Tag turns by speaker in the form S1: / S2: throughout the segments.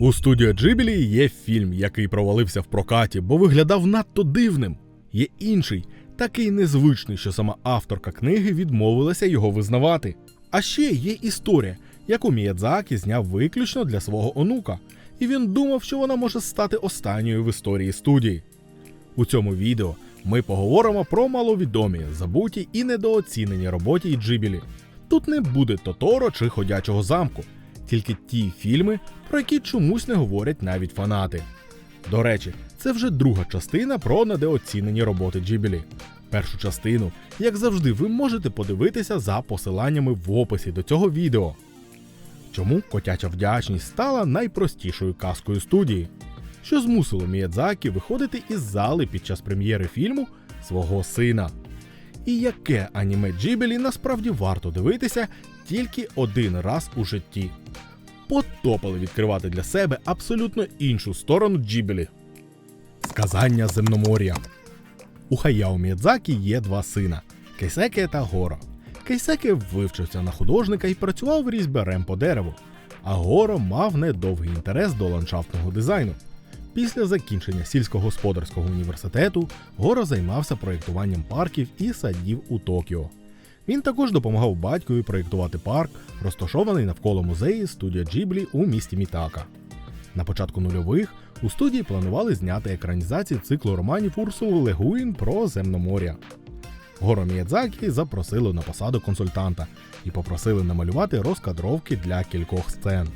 S1: У студіо Джибілі є фільм, який провалився в прокаті, бо виглядав надто дивним. Є інший, такий незвичний, що сама авторка книги відмовилася його визнавати. А ще є історія, яку Міядзакі зняв виключно для свого онука, і він думав, що вона може стати останньою в історії студії. У цьому відео ми поговоримо про маловідомі, забуті і недооцінені роботі Джибілі. Тут не буде Тоторо чи Ходячого замку, тільки ті фільми, про які чомусь не говорять навіть фанати. До речі, це вже друга частина про недооцінені роботи Джибілі. Першу частину, як завжди, ви можете подивитися за посиланнями в описі до цього відео. Чому котяча вдячність стала найпростішою казкою студії, що змусило Міядзакі виходити із зали під час прем'єри фільму свого сина. І яке аніме Джібелі насправді варто дивитися тільки один раз у житті. Потопали відкривати для себе абсолютно іншу сторону Джібелі. Сказання земномор'я. У Хаяо Міядзакі є два сина Кейсеке та Горо. Кейсеке вивчився на художника і працював різьберем по дереву, а Горо мав недовгий інтерес до ландшафтного дизайну. Після закінчення сільськогосподарського університету Горо займався проєктуванням парків і садів у Токіо. Він також допомагав батькові проєктувати парк, розташований навколо музеї студія Джіблі у місті Мітака. На початку нульових у студії планували зняти екранізацію циклу романів Урсули Легуїн про земноморя. Горо Міядзакі запросили на посаду консультанта і попросили намалювати розкадровки для кількох сцен.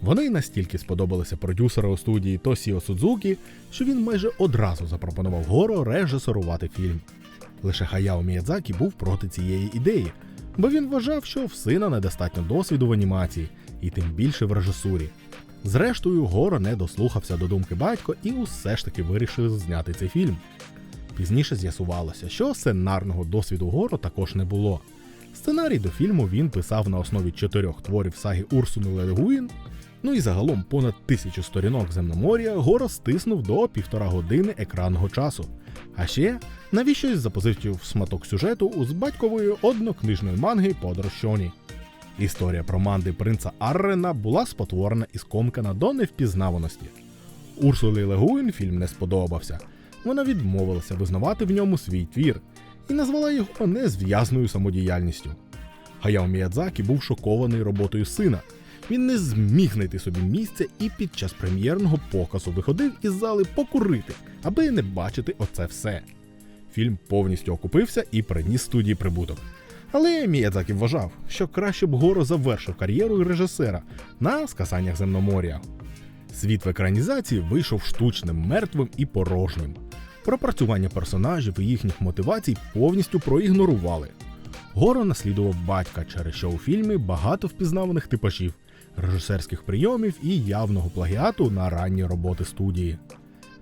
S1: Вони настільки сподобалися продюсеру студії Тосіо Судзукі, що він майже одразу запропонував Горо режисерувати фільм. Лише Хаяо Міядзакі був проти цієї ідеї, бо він вважав, що в сина недостатньо досвіду в анімації, і тим більше в режисурі. Зрештою, Горо не дослухався до думки батька і усе ж таки вирішив зняти цей фільм. Пізніше з'ясувалося, що сценарного досвіду Горо також не було. Сценарій до фільму він писав на основі чотирьох творів саги Урсуни Лелегуїн, ну і загалом понад тисячу сторінок земномор'я Горо стиснув до півтора години екранного часу. А ще навіщось запозичив сматок сюжету з батькової однокнижної манги Подорож Шоні. Історія про манди принца Аррена була спотворена і скомкана до невпізнаваності. Урсулі Легуін фільм не сподобався. Вона відмовилася визнавати в ньому свій твір і назвала його незв'язною самодіяльністю. Хаяо Міядзакі був шокований роботою сина. Він не зміг знайти собі місця і під час прем'єрного показу виходив із зали покурити, аби не бачити оце все. Фільм повністю окупився і приніс студії прибуток. Але Міядзакі вважав, що краще б Горо завершив кар'єру режисера на сказаннях земномор'я. Світ в екранізації вийшов штучним, мертвим і порожнім. Пропрацювання персонажів і їхніх мотивацій повністю проігнорували. Горо наслідував батька, через що у фільмі багато впізнаваних типажів, режисерських прийомів і явного плагіату на ранні роботи студії.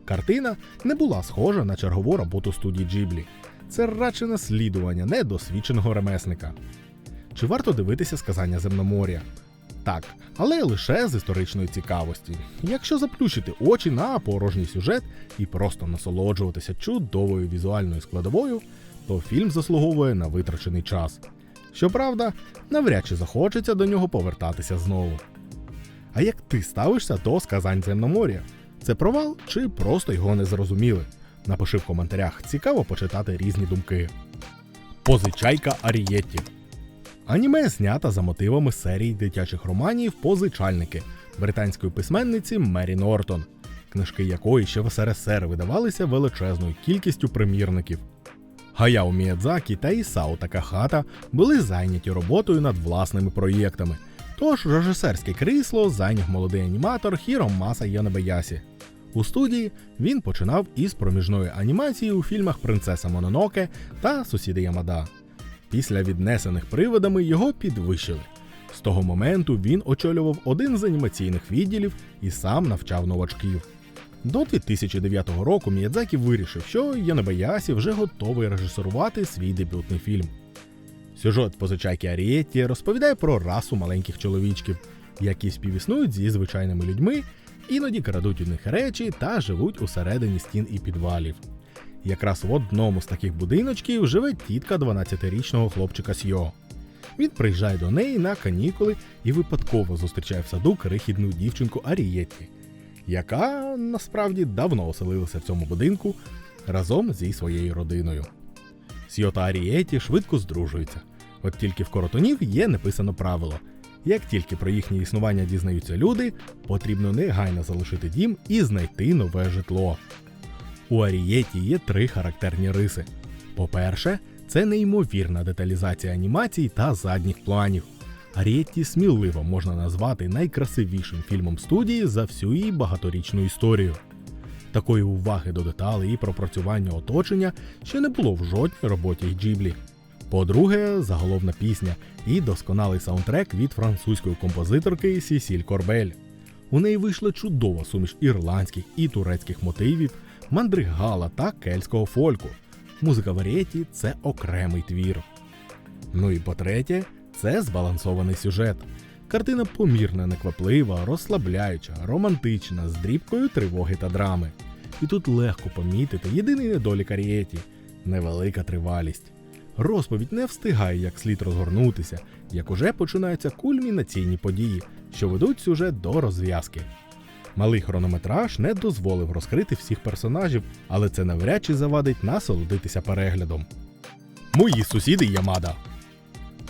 S1: Картина не була схожа на чергову роботу студії Джіблі. Це радше наслідування недосвідченого ремесника. Чи варто дивитися сказання земномор'я? Так, але лише з історичної цікавості. Якщо заплющити очі на порожній сюжет і просто насолоджуватися чудовою візуальною складовою, то фільм заслуговує на витрачений час. Щоправда, навряд чи захочеться до нього повертатися знову. А як ти ставишся до сказань земномор'я? Це провал чи просто його не зрозуміли? Напиши в коментарях, цікаво почитати різні думки. Позичайка Арієтті Аніме знята за мотивами серії дитячих романів Позичальники британської письменниці Мері Нортон, книжки якої ще в СРСР видавалися величезною кількістю примірників. Гаяо Міядзакі та Ісао Такахата були зайняті роботою над власними проєктами. Тож режисерське крісло зайняв молодий аніматор Хіромаса Йонебаясі. У студії він починав із проміжної анімації у фільмах Принцеса Мононоке та Сусіди Ямада. Після віднесених приводами його підвищили. З того моменту він очолював один з анімаційних відділів і сам навчав новачків. До 2009 року Міядзакі вирішив, що Янебаясі вже готовий режисерувати свій дебютний фільм. Сюжет позичайки Арієтті розповідає про расу маленьких чоловічків, які співіснують зі звичайними людьми, іноді крадуть у них речі та живуть усередині стін і підвалів. Якраз в одному з таких будиночків живе тітка 12-річного хлопчика Сьо. Він приїжджає до неї на канікули і випадково зустрічає в саду крихітну дівчинку Арієтті, яка насправді давно оселилася в цьому будинку разом зі своєю родиною. Сьо та Арієті швидко здружуються. От тільки в коротунів є написано правило: як тільки про їхнє існування дізнаються люди, потрібно негайно залишити дім і знайти нове житло. У Арієті є три характерні риси. По-перше, це неймовірна деталізація анімацій та задніх планів. Арієтті сміливо можна назвати найкрасивішим фільмом студії за всю її багаторічну історію. Такої уваги до деталей і пропрацювання оточення ще не було в жодній роботі Джіблі. По-друге, заголовна пісня і досконалий саундтрек від французької композиторки Сісіль Корбель. У неї вийшла чудова суміш ірландських і турецьких мотивів, мандригала та кельтського фольку. Музика в Арієті – це окремий твір. Ну і по-третє, це збалансований сюжет. Картина помірна, некваплива, розслабляюча, романтична, з дрібкою тривоги та драми. І тут легко помітити єдиний недолік Арієті – невелика тривалість. Розповідь не встигає як слід розгорнутися, як уже починаються кульмінаційні події, що ведуть сюжет до розв'язки. Малий хронометраж не дозволив розкрити всіх персонажів, але це навряд чи завадить насолодитися переглядом. Мої сусіди Ямада.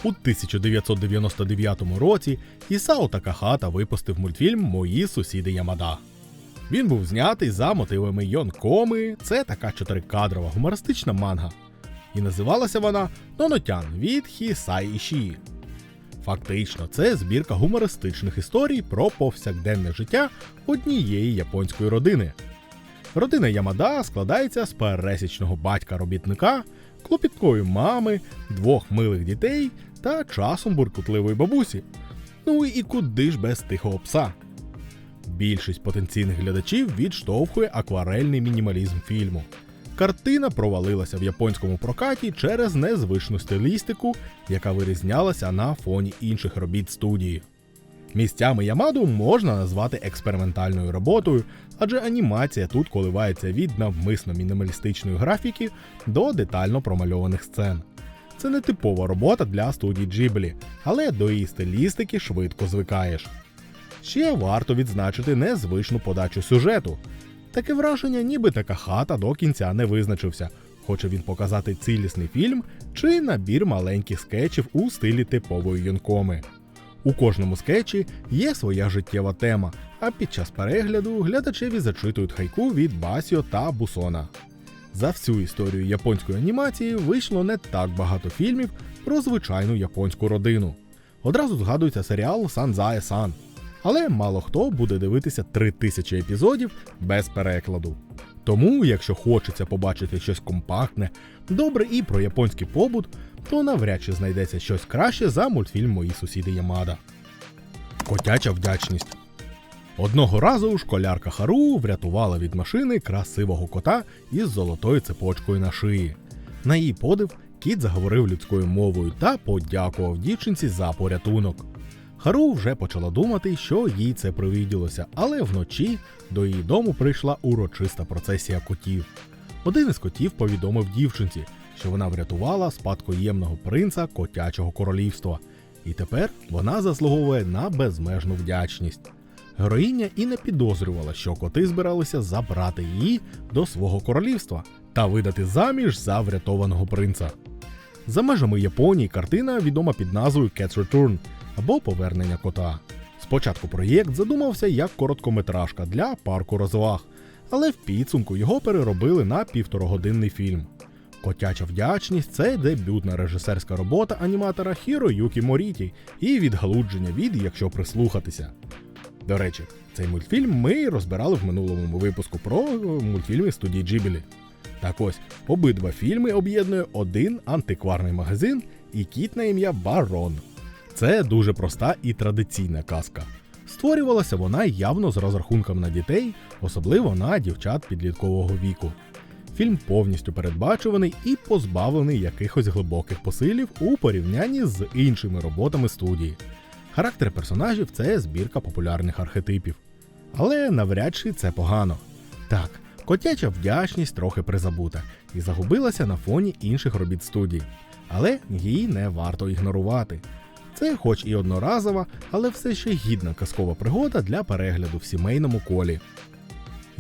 S1: У 1999 році Ісао Такахата випустив мультфільм Мої сусіди Ямада. Він був знятий за мотивами Йонкоми, це така чотирикадрова гумористична манга. І називалася вона Нонотян від Хісай Іші. Фактично, це збірка гумористичних історій про повсякденне життя однієї японської родини. Родина Ямада складається з пересічного батька-робітника, клопіткої мами, двох милих дітей та часом буркутливої бабусі. Ну і куди ж без тихого пса. Більшість потенційних глядачів відштовхує акварельний мінімалізм фільму. Картина провалилася в японському прокаті через незвичну стилістику, яка вирізнялася на фоні інших робіт студії. Місцями Ямаду можна назвати експериментальною роботою, адже анімація тут коливається від навмисно мінімалістичної графіки до детально промальованих сцен. Це не типова робота для студії Ghibli, але до її стилістики швидко звикаєш. Ще варто відзначити незвичну подачу сюжету. Таке враження, ніби така хата до кінця не визначився, хоче він показати цілісний фільм чи набір маленьких скетчів у стилі типової юнкоми. У кожному скетчі є своя життєва тема, а під час перегляду глядачеві зачитують хайку від Басіо та Бусона. За всю історію японської анімації вийшло не так багато фільмів про звичайну японську родину. Одразу згадується серіал Санзае Сан. Але мало хто буде дивитися 3000 епізодів без перекладу. Тому, якщо хочеться побачити щось компактне, добре і про японський побут, то навряд чи знайдеться щось краще за мультфільм Мої сусіди Ямада. Котяча вдячність. Одного разу школярка Хару врятувала від машини красивого кота із золотою цепочкою на шиї. На її подив, кіт заговорив людською мовою та подякував дівчинці за порятунок. Хару вже почала думати, що їй це привиділося, але вночі до її дому прийшла урочиста процесія котів. Один із котів повідомив дівчинці, що вона врятувала спадкоємного принца котячого королівства, і тепер вона заслуговує на безмежну вдячність. Героїня і не підозрювала, що коти збиралися забрати її до свого королівства та видати заміж за врятованого принца. За межами Японії картина відома під назвою Cat's Return або Повернення кота. Спочатку проєкт задумався як короткометражка для парку розваг, але в підсумку його переробили на півторагодинний фільм. Котяча вдячність це дебютна режисерська робота аніматора Хіро Юкі Моріті і відгалудження від, якщо прислухатися. До речі, цей мультфільм ми розбирали в минулому випуску про мультфільми студії Джібілі. Так ось, обидва фільми об'єднує один антикварний магазин і кіт на ім'я Барон. Це дуже проста і традиційна казка. Створювалася вона явно з розрахунком на дітей, особливо на дівчат підліткового віку. Фільм повністю передбачуваний і позбавлений якихось глибоких посилів у порівнянні з іншими роботами студії. Характер персонажів це збірка популярних архетипів. Але навряд чи це погано. Так, котяча вдячність трохи призабута і загубилася на фоні інших робіт студії. але її не варто ігнорувати. Це, хоч і одноразова, але все ще гідна казкова пригода для перегляду в сімейному колі.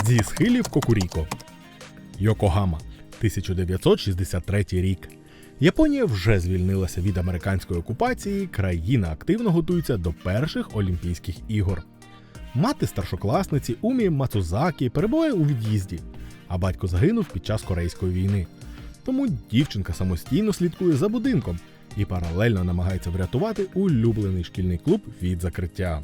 S1: Зі схилів Кокуріко. Йокогама, 1963 рік. Японія вже звільнилася від американської окупації, країна активно готується до перших Олімпійських ігор. Мати старшокласниці Умі Мацузакі перебуває у від'їзді, а батько загинув під час Корейської війни. Тому дівчинка самостійно слідкує за будинком і паралельно намагається врятувати улюблений шкільний клуб від закриття.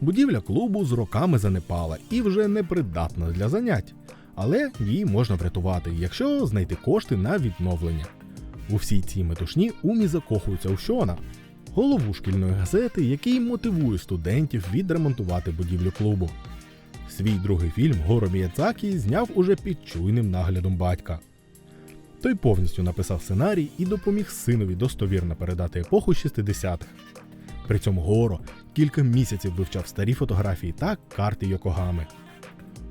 S1: Будівля клубу з роками занепала і вже непридатна для занять, але її можна врятувати, якщо знайти кошти на відновлення. У всій цій метушні Умі закохується у Шона, голову шкільної газети, який мотивує студентів відремонтувати будівлю клубу. Свій другий фільм Горо Міядзакі зняв уже під чуйним наглядом батька. Той повністю написав сценарій і допоміг синові достовірно передати епоху 60-х. При цьому Горо кілька місяців вивчав старі фотографії та карти Йокогами.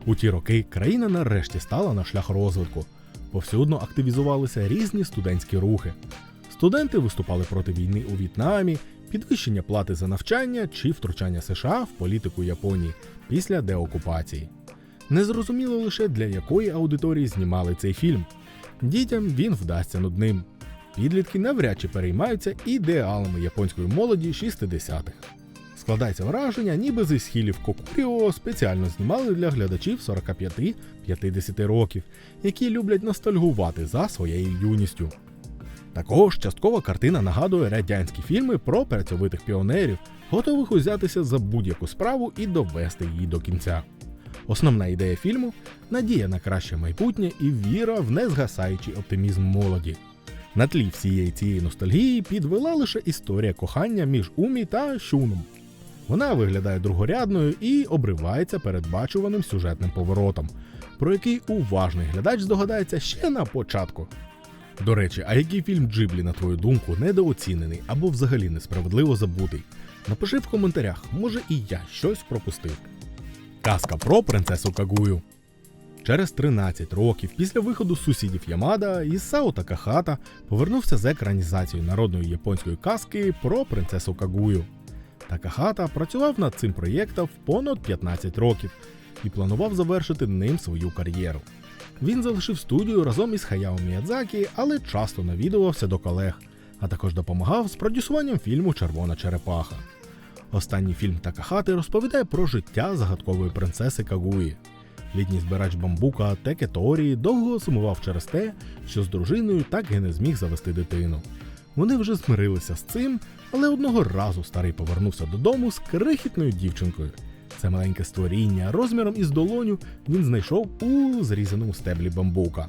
S1: У ті роки країна нарешті стала на шлях розвитку. Повсюдно активізувалися різні студентські рухи. Студенти виступали проти війни у В'єтнамі, підвищення плати за навчання чи втручання США в політику Японії після деокупації. Незрозуміло лише для якої аудиторії знімали цей фільм. Дітям він вдасться нудним. Підлітки навряд чи переймаються ідеалами японської молоді 60-х. Складається враження, ніби зі схилів Кокуріо спеціально знімали для глядачів 45-50 років, які люблять ностальгувати за своєю юністю. Також часткова картина нагадує радянські фільми про працьовитих піонерів, готових узятися за будь-яку справу і довести її до кінця. Основна ідея фільму надія на краще майбутнє і віра в незгасаючий оптимізм молоді. На тлі всієї цієї ностальгії підвела лише історія кохання між Умі та Шуном. Вона виглядає другорядною і обривається передбачуваним сюжетним поворотом, про який уважний глядач здогадається ще на початку. До речі, а який фільм Джиблі, на твою думку, недооцінений або взагалі несправедливо забутий? Напиши в коментарях, може і я щось пропустив. Казка про принцесу Кагую. Через 13 років після виходу сусідів Ямада Ісао Такахата повернувся з екранізацією народної японської казки про принцесу Кагую. Такахата працював над цим проєктом понад 15 років і планував завершити ним свою кар'єру. Він залишив студію разом із Хаяо Міядзакі, але часто навідувався до колег, а також допомагав з продюсуванням фільму Червона черепаха. Останній фільм Такахати розповідає про життя загадкової принцеси Кагуї. Літній збирач бамбука Теке Торі довго сумував через те, що з дружиною так і не зміг завести дитину. Вони вже змирилися з цим, але одного разу старий повернувся додому з крихітною дівчинкою. Це маленьке створіння розміром із долоню він знайшов у зрізаному стеблі бамбука.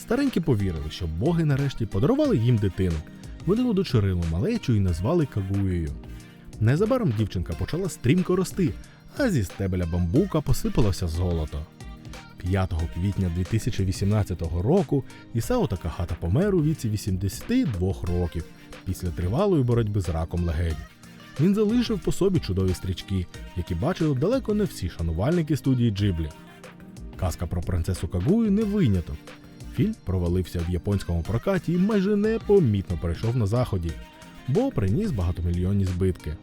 S1: Старенькі повірили, що боги нарешті подарували їм дитину. Вони удочерили малечу і назвали Кагуєю. Незабаром дівчинка почала стрімко рости, а зі стебеля бамбука посипалося золото. 5 квітня 2018 року Ісао Такахата помер у віці 82 років після тривалої боротьби з раком легень. Він залишив по собі чудові стрічки, які бачили далеко не всі шанувальники студії Джиблі. Казка про принцесу Кагую не виняток. Фільм провалився в японському прокаті і майже непомітно перейшов на заході, бо приніс багатомільйонні збитки.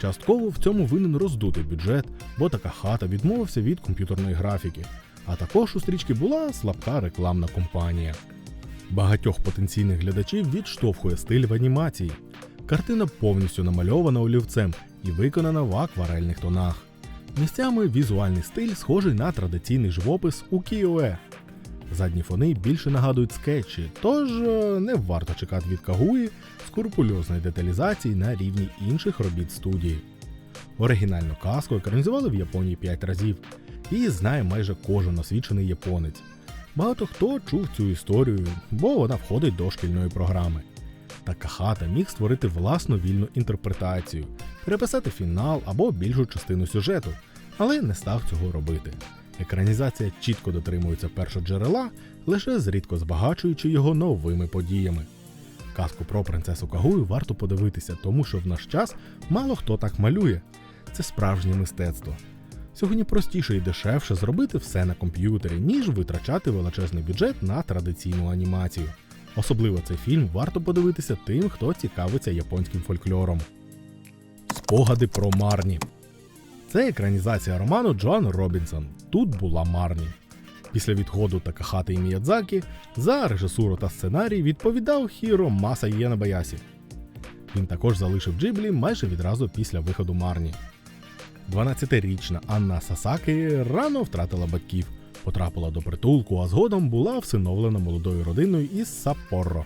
S1: Частково в цьому винен роздутий бюджет, бо така хата відмовився від комп'ютерної графіки, а також у стрічки була слабка рекламна кампанія. Багатьох потенційних глядачів відштовхує стиль в анімації. Картина повністю намальована олівцем і виконана в акварельних тонах. Місцями візуальний стиль схожий на традиційний живопис у Кіое. Задні фони більше нагадують скетчі, тож е, не варто чекати від Кагуї скрупульозної деталізації на рівні інших робіт студії. Оригінальну казку екранізували в Японії 5 разів, і знає майже кожен освічений японець. Багато хто чув цю історію, бо вона входить до шкільної програми. Такахата міг створити власну вільну інтерпретацію, переписати фінал або більшу частину сюжету, але не став цього робити. Екранізація чітко дотримується першоджерела, лише зрідко збагачуючи його новими подіями. Казку про принцесу Кагую варто подивитися, тому що в наш час мало хто так малює. Це справжнє мистецтво. Сьогодні простіше і дешевше зробити все на комп'ютері, ніж витрачати величезний бюджет на традиційну анімацію. Особливо цей фільм варто подивитися тим, хто цікавиться японським фольклором. Спогади про Марні. Це екранізація роману Джоан Робінсон. Тут була Марні. Після відходу Такахати і Міядзакі за режисуру та сценарій відповідав Хіро Масаєна Баясі. Він також залишив Джиблі майже відразу після виходу Марні. 12-річна Анна Сасаки рано втратила батьків, потрапила до притулку, а згодом була всиновлена молодою родиною із Саппоро.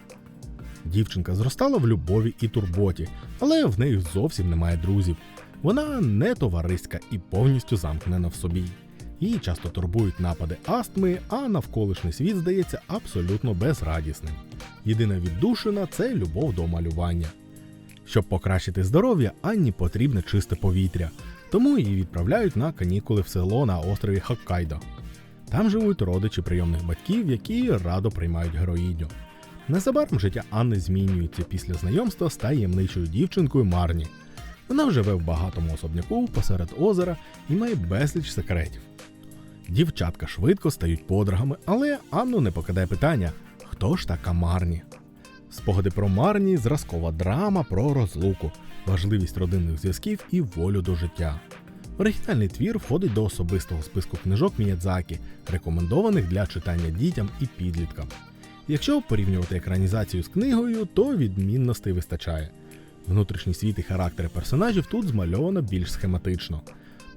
S1: Дівчинка зростала в любові і турботі, але в неї зовсім немає друзів. Вона не товариська і повністю замкнена в собі. Її часто турбують напади астми, а навколишній світ здається абсолютно безрадісним. Єдина віддушина це любов до малювання. Щоб покращити здоров'я, Анні потрібне чисте повітря, тому її відправляють на канікули в село на острові Хоккайдо. Там живуть родичі прийомних батьків, які радо приймають героїню. Незабаром життя Анни змінюється після знайомства з таємничою дівчинкою Марні. Вона живе в багатому особняку посеред озера і має безліч секретів. Дівчатка швидко стають подругами, але Анну не покидає питання: хто ж така Марні? Спогади про Марні зразкова драма про розлуку, важливість родинних зв'язків і волю до життя. Оригінальний твір входить до особистого списку книжок Міядзакі, рекомендованих для читання дітям і підліткам. Якщо порівнювати екранізацію з книгою, то відмінностей вистачає. Внутрішній світ і характери персонажів тут змальовано більш схематично.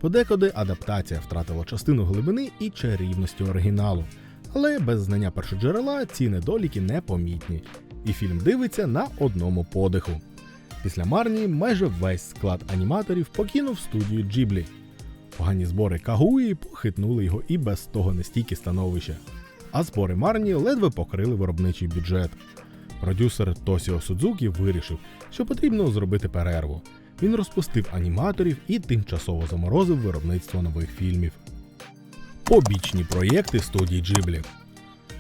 S1: Подекуди адаптація втратила частину глибини і чарівності оригіналу, але без знання першоджерела ці недоліки непомітні, і фільм дивиться на одному подиху. Після Марні майже весь склад аніматорів покинув студію Джіблі. Погані збори Кагуї похитнули його і без того нестійкі становище. А збори Марні ледве покрили виробничий бюджет. Продюсер Тосіо Судзукі вирішив, що потрібно зробити перерву. Він розпустив аніматорів і тимчасово заморозив виробництво нових фільмів. Побічні проєкти студії Джиблі.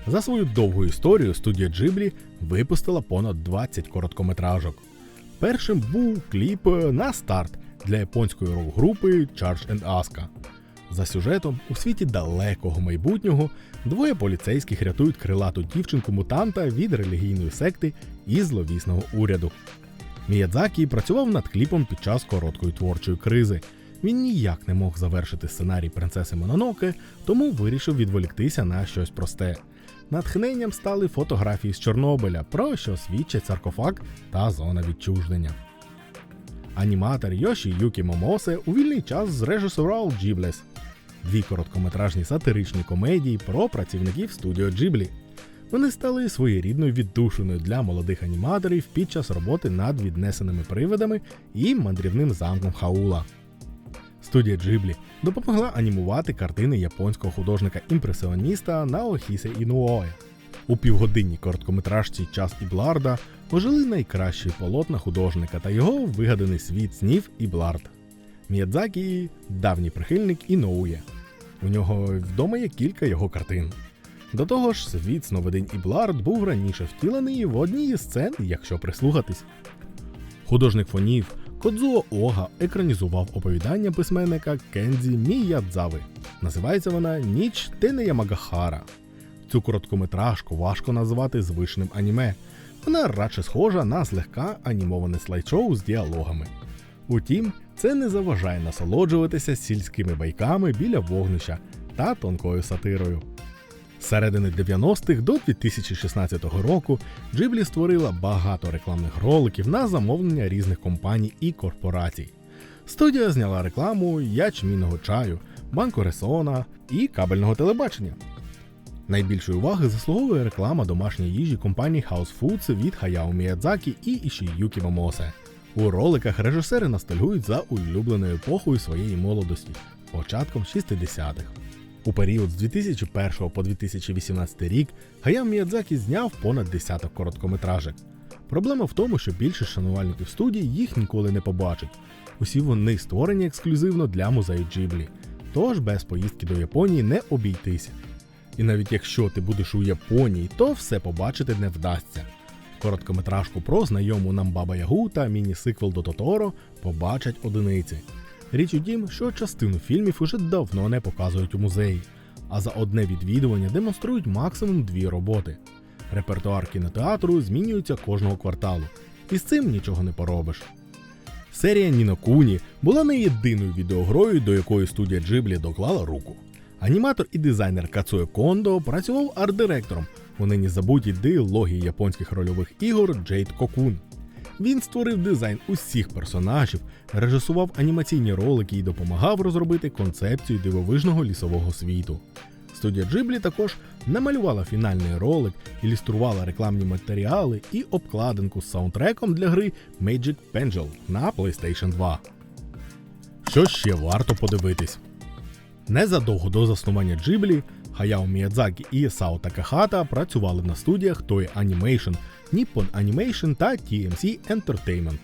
S1: За свою довгу історію студія Джиблі випустила понад 20 короткометражок. Першим був кліп на старт для японської рок-групи Charge and Aska. За сюжетом, у світі далекого майбутнього двоє поліцейських рятують крилату дівчинку мутанта від релігійної секти і зловісного уряду. Міядзакі працював над кліпом під час короткої творчої кризи. Він ніяк не мог завершити сценарій принцеси Мононоке, тому вирішив відволіктися на щось просте. Натхненням стали фотографії з Чорнобиля, про що свідчать саркофаг та зона відчуждення. Аніматор Йоші Юкі Момосе у вільний час зрежисував Джіблес, дві короткометражні сатиричні комедії про працівників студіо Джиблі. Вони стали своєрідною віддушиною для молодих аніматорів під час роботи над віднесеними привидами і мандрівним замком Хаула. Студія Джиблі допомогла анімувати картини японського художника-імпресіоніста Наохісе Інуое. У півгодинній короткометражці Час і Бларда ожили найкращі полотна художника та його вигаданий світ снів і Блард. Міядзакі давній прихильник Іноує. У нього вдома є кілька його картин. До того ж, світ сновидень і Блард був раніше втілений в одній із сцен, якщо прислухатись. Художник фонів Кодзуо Ога екранізував оповідання письменника Кензі Міядзави. Називається вона Ніч Тене Ямагахара. Цю короткометражку важко назвати звичним аніме. Вона радше схожа на злегка анімоване слайд-шоу з діалогами. Утім, це не заважає насолоджуватися сільськими байками біля вогнища та тонкою сатирою. З середини 90-х до 2016 року Джиблі створила багато рекламних роликів на замовлення різних компаній і корпорацій. Студія зняла рекламу ячмінного чаю, банку Ресона і кабельного телебачення. Найбільшої уваги заслуговує реклама домашньої їжі компанії House Foods від Хаяо Міядзакі і Ішіюкі Момосе. У роликах режисери ностальгують за улюбленою епохою своєї молодості, початком 60-х. У період з 2001 по 2018 рік Хаяо Міядзакі зняв понад десяток короткометражок. Проблема в тому, що більшість шанувальників студії їх ніколи не побачать. Усі вони створені ексклюзивно для музею Джиблі, тож без поїздки до Японії не обійтися. І навіть якщо ти будеш у Японії, то все побачити не вдасться. Короткометражку про знайому нам Баба Ягу та міні-сиквел до Тоторо побачать одиниці. Річ у тім, що частину фільмів уже давно не показують у музеї, а за одне відвідування демонструють максимум дві роботи. Репертуар кінотеатру змінюється кожного кварталу, і з цим нічого не поробиш. Серія Ніно була не єдиною відеогрою, до якої студія Джиблі доклала руку. Аніматор і дизайнер Кацує Кондо працював арт-директором у нині забутій дилогії японських рольових ігор Джейд Кокун. Він створив дизайн усіх персонажів, режисував анімаційні ролики і допомагав розробити концепцію дивовижного лісового світу. Студія Джиблі також намалювала фінальний ролик, ілюструвала рекламні матеріали і обкладинку з саундтреком для гри Magic Pendle на PlayStation 2. Що ще варто подивитись? Незадовго до заснування Джиблі Хаяо Міядзакі і Сао Такахата працювали на студіях Toei Animation, Nippon Animation та TMC Entertainment.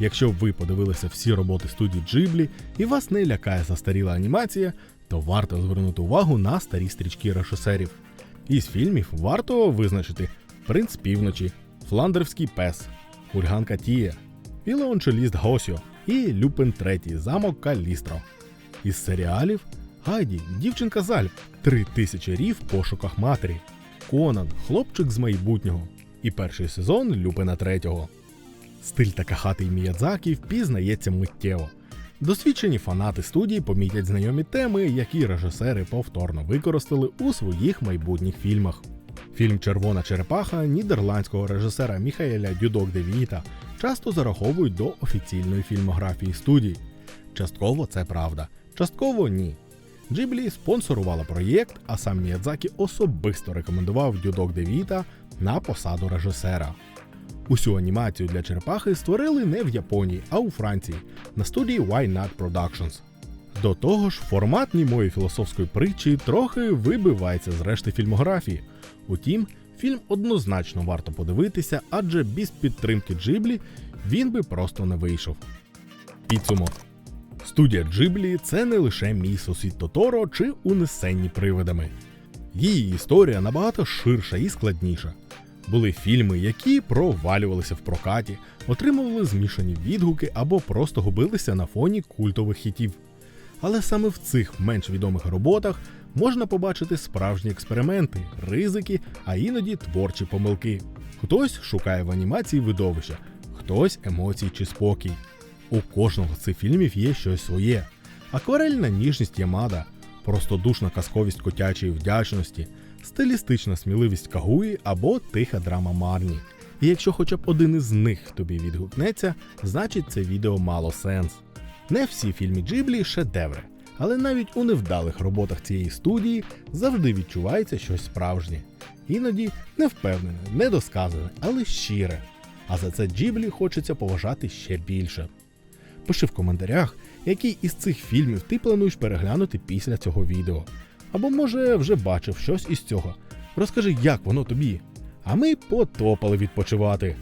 S1: Якщо ви подивилися всі роботи студії Джиблі і вас не лякає застаріла анімація, то варто звернути увагу на старі стрічки режисерів. Із фільмів варто визначити Принц Півночі, Фландерський пес, Хульганка Тія, Вілеончеліст Госьо і Люпен Третій замок Калістро. Із серіалів Гайді, дівчинка з Альп, Три тисячі рів в пошуках матері, Конан, хлопчик з майбутнього і перший сезон Люпена третього. Стиль Такахати і Міядзакі впізнається миттєво. Досвідчені фанати студії помітять знайомі теми, які режисери повторно використали у своїх майбутніх фільмах. Фільм Червона черепаха нідерландського режисера Міхаеля Дюдок Девіта часто зараховують до офіційної фільмографії студії. Частково це правда, частково ні. Джиблі спонсорувала проєкт, а сам Міядзакі особисто рекомендував Дюдок Девіта на посаду режисера. Усю анімацію для черепахи створили не в Японії, а у Франції на студії Why Not Productions. До того ж, формат німої філософської притчі трохи вибивається з решти фільмографії. Утім, фільм однозначно варто подивитися, адже без підтримки Джиблі він би просто не вийшов. Підсумок. Студія Джиблі це не лише мій сусід Тоторо чи унесенні привидами. Її історія набагато ширша і складніша. Були фільми, які провалювалися в прокаті, отримували змішані відгуки або просто губилися на фоні культових хітів. Але саме в цих менш відомих роботах можна побачити справжні експерименти, ризики, а іноді творчі помилки. Хтось шукає в анімації видовища, хтось емоцій чи спокій. У кожного з цих фільмів є щось своє: акварельна ніжність Ямада, простодушна казковість котячої вдячності, стилістична сміливість Кагуї або тиха драма Марні. І якщо хоча б один із них тобі відгукнеться, значить це відео мало сенс. Не всі фільми Джиблі шедеври, але навіть у невдалих роботах цієї студії завжди відчувається щось справжнє. Іноді невпевнене, недосказане, але щире. А за це Джиблі хочеться поважати ще більше. Пиши в коментарях, який із цих фільмів ти плануєш переглянути після цього відео. Або може вже бачив щось із цього. Розкажи, як воно тобі. А ми потопали відпочивати.